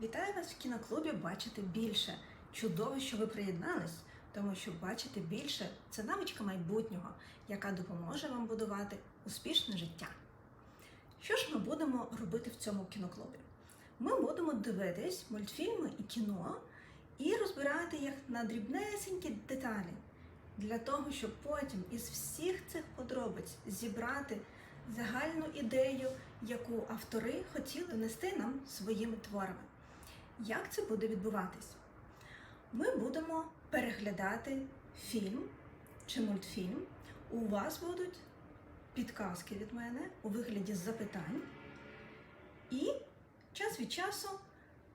Вітаю вас в кіноклубі Бачити більше. Чудово, що ви приєднались, тому що бачити більше це навичка майбутнього, яка допоможе вам будувати успішне життя. Що ж ми будемо робити в цьому кіноклубі? Ми будемо дивитись мультфільми і кіно і розбирати їх на дрібнесенькі деталі для того, щоб потім із всіх цих подробиць зібрати загальну ідею, яку автори хотіли донести нам своїми творами. Як це буде відбуватись? Ми будемо переглядати фільм чи мультфільм. У вас будуть підказки від мене у вигляді запитань. І час від часу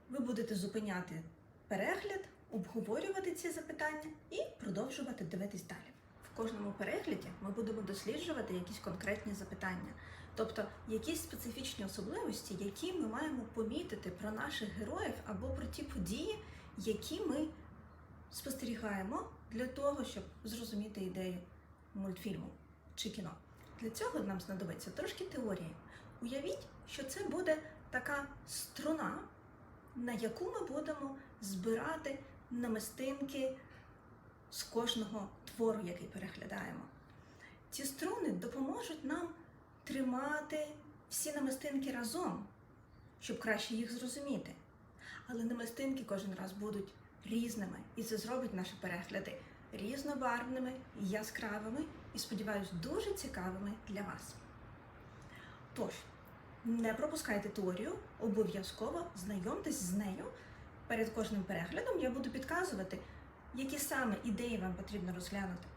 ви будете зупиняти перегляд, обговорювати ці запитання і продовжувати дивитись далі. Кожному перегляді ми будемо досліджувати якісь конкретні запитання, тобто якісь специфічні особливості, які ми маємо помітити про наших героїв або про ті події, які ми спостерігаємо для того, щоб зрозуміти ідею мультфільму чи кіно. Для цього нам знадобиться трошки теорії. Уявіть, що це буде така струна, на яку ми будемо збирати намистинки з кожного твору, який переглядаємо. Ці струни допоможуть нам тримати всі намистинки разом, щоб краще їх зрозуміти. Але намистинки кожен раз будуть різними, і це зробить наші перегляди різнобарвними, яскравими і, сподіваюсь, дуже цікавими для вас. Тож, не пропускайте теорію, обов'язково знайомтесь з нею. Перед кожним переглядом я буду підказувати, які саме ідеї вам потрібно розглянути.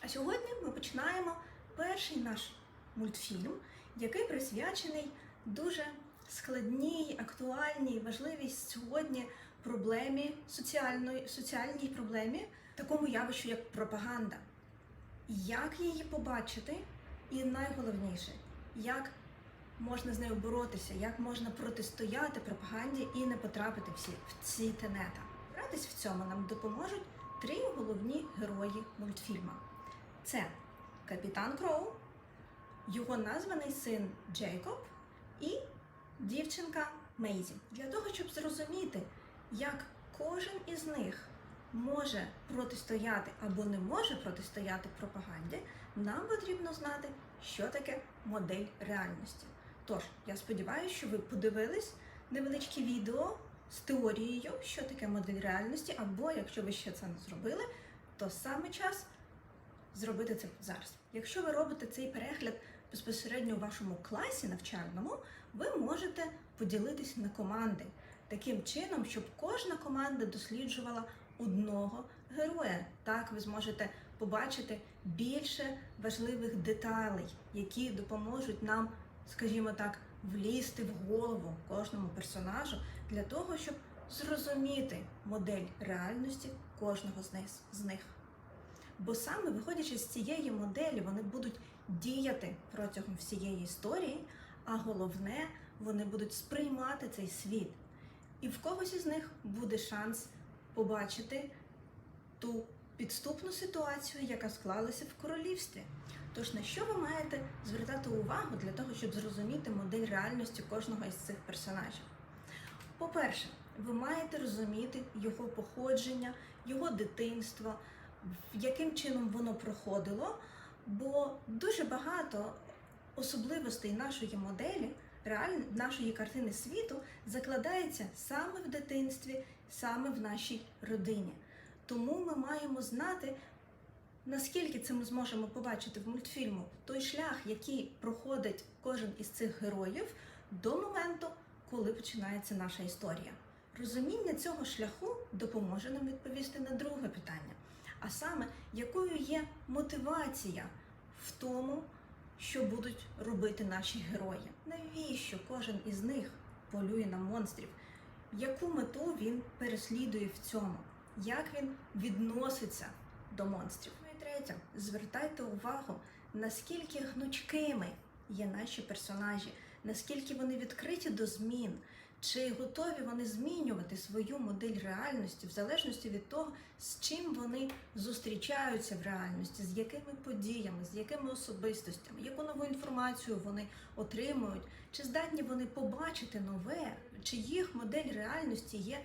А сьогодні ми починаємо перший наш мультфільм, який присвячений дуже складній, актуальній, важливій сьогодні проблемі соціальної, соціальній проблемі, такому явищу, як пропаганда. Як її побачити, і найголовніше, як можна з нею боротися, як можна протистояти пропаганді і не потрапити всі в ці тенета. Братись в цьому нам допоможуть три головні герої мультфільму. Це капітан Кроу, його названий син Джейкоб і дівчинка Мейзі. Для того, щоб зрозуміти, як кожен із них може протистояти або не може протистояти пропаганді, нам потрібно знати, що таке модель реальності. Тож, я сподіваюся, що ви подивились невеличке відео з теорією, що таке модель реальності, або якщо ви ще це не зробили, то саме час зробити це зараз. Якщо ви робите цей перегляд безпосередньо у вашому класі навчальному, ви можете поділитись на команди таким чином, щоб кожна команда досліджувала одного героя. Так ви зможете побачити більше важливих деталей, які допоможуть нам, скажімо так, влізти в голову кожному персонажу для того, щоб зрозуміти модель реальності кожного з них. Бо саме виходячи з цієї моделі, вони будуть діяти протягом всієї історії, а головне, вони будуть сприймати цей світ. І в когось із них буде шанс побачити ту підступну ситуацію, яка склалася в королівстві. Тож на що ви маєте звертати увагу для того, щоб зрозуміти модель реальності кожного із цих персонажів? По-перше, ви маєте розуміти його походження, його дитинство, яким чином воно проходило, бо дуже багато особливостей нашої моделі, нашої картини світу закладається саме в дитинстві, саме в нашій родині. Тому ми маємо знати, наскільки це ми зможемо побачити в мультфільму той шлях, який проходить кожен із цих героїв до моменту, коли починається наша історія. Розуміння цього шляху допоможе нам відповісти на друге питання, а саме, якою є мотивація в тому, що будуть робити наші герої. Навіщо кожен із них полює на монстрів? Яку мету він переслідує в цьому? Як він відноситься до монстрів? Третє, звертайте увагу, наскільки гнучкими є наші персонажі, наскільки вони відкриті до змін, Чи готові вони змінювати свою модель реальності в залежності від того, з чим вони зустрічаються в реальності, з якими подіями, з якими особистостями, яку нову інформацію вони отримують, чи здатні вони побачити нове, чи їх модель реальності є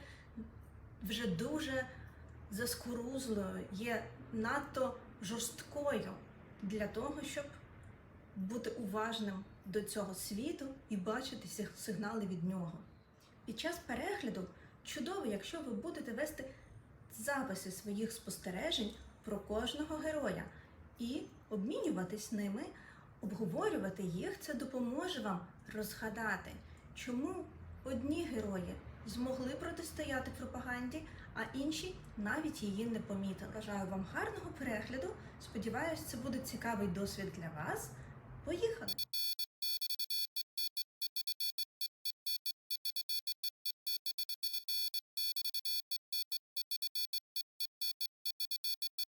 вже дуже заскорузлою, є надто жорсткою для того, щоб бути уважним до цього світу і бачити сигнали від нього. Під час перегляду чудово, якщо ви будете вести записи своїх спостережень про кожного героя і обмінюватись ними, обговорювати їх, це допоможе вам розгадати, чому одні герої змогли протистояти пропаганді, а інші навіть її не помітили. Бажаю вам гарного перегляду. Сподіваюсь, це буде цікавий досвід для вас. Поїхали!